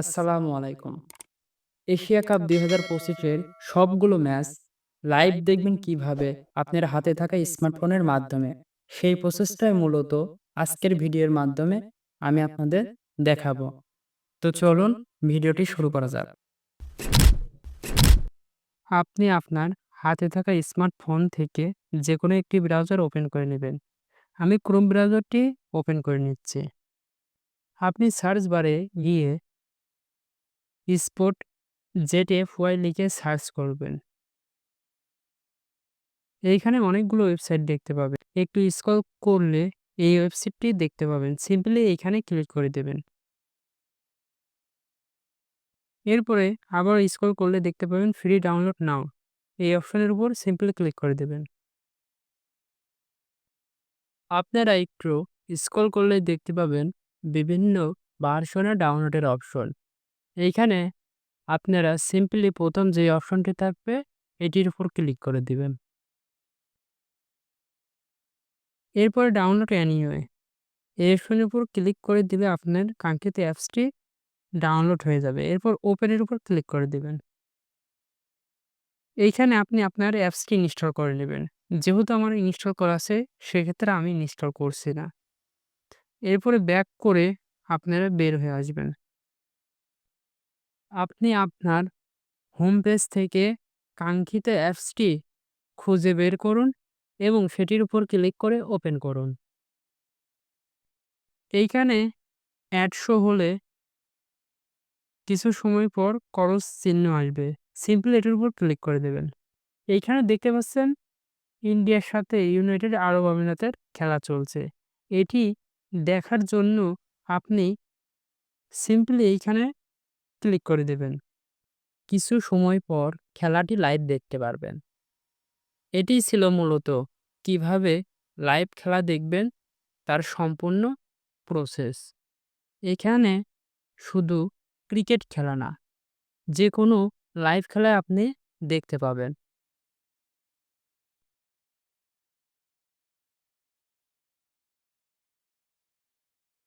আসসালামু আলাইকুম। Asia cup দুই হাজার পঁচিশের সবগুলো ম্যাচ লাইভ দেখবেন কীভাবে আপনার হাতে থাকা স্মার্টফোনের মাধ্যমে। সেই প্রসেসটাই মূলত আজকের ভিডিওর মাধ্যমে আমি আপনাদের দেখাবো। তো চলুন ভিডিওটি শুরু করা যাক। আপনি আপনার হাতে থাকা স্মার্টফোন থেকে যে কোনো একটি ব্রাউজার ওপেন করে নেবেন। আমি ক্রোম ব্রাউজারটি ওপেন করে নিচ্ছি। আপনি সার্চ বারে গিয়ে স্পট জেড এফ ওয়াই লিখে সার্চ করবেন। এইখানে অনেকগুলো ওয়েবসাইট দেখতে পাবেন। একটু স্ক্রল করলে এই ওয়েবসাইটটি দেখতে পাবেন। সিম্পলি এইখানে ক্লিক করে দেবেন। এরপরে আবার স্ক্রল করলে দেখতে পাবেন ফ্রি ডাউনলোড নাও এই অপশনের উপর সিম্পলি ক্লিক করে দেবেন। আপনারা একটু স্ক্রল করলে দেখতে পাবেন বিভিন্ন ভার্সনের ডাউনলোডের অপশন এইখানে আপনারা সিম্পলি প্রথম যে অপশনটি থাকবে, এটির উপর ক্লিক করে দিবেন। এরপরে ডাউনলোড অ্যানিওয়ে এই অপশনের উপর ক্লিক করে দিলে আপনার কাঙ্ক্ষিত অ্যাপসটি ডাউনলোড হয়ে যাবে। এরপর ওপেনের উপর ক্লিক করে দিবেন। এইখানে আপনি আপনার অ্যাপসটি ইনস্টল করে নেবেন। যেহেতু আমার ইনস্টল করা আছে, সেক্ষেত্রে আমি ইনস্টল করছি না। এরপরে ব্যাক করে আপনারা বের হয়ে আসবেন। আপনি আপনার হোম পেজ থেকে কাঙ্ক্ষিত অ্যাপসটি খুঁজে বের করুন এবং সেটির উপর ক্লিক করে ওপেন করুন। এইখানে অ্যাড শো হলে কিছু সময় পর করস চিহ্ন আসবে। সিম্পলি এটির উপর ক্লিক করে দেবেন। এইখানে দেখতে পাচ্ছেন ইন্ডিয়ার সাথে ইউনাইটেড আরব আমিরাতের খেলা চলছে। এটি দেখার জন্য আপনি সিম্পলি এইখানে ক্লিক করে দেবেন। কিছু সময় পর খেলাটি লাইভ দেখতে পারবেন। এটি ছিল মূলত কীভাবে লাইভ খেলা দেখবেন, তার সম্পূর্ণ প্রসেস এখানে শুধু ক্রিকেট খেলা না যে কোনো লাইভ খেলায় আপনি দেখতে পাবেন।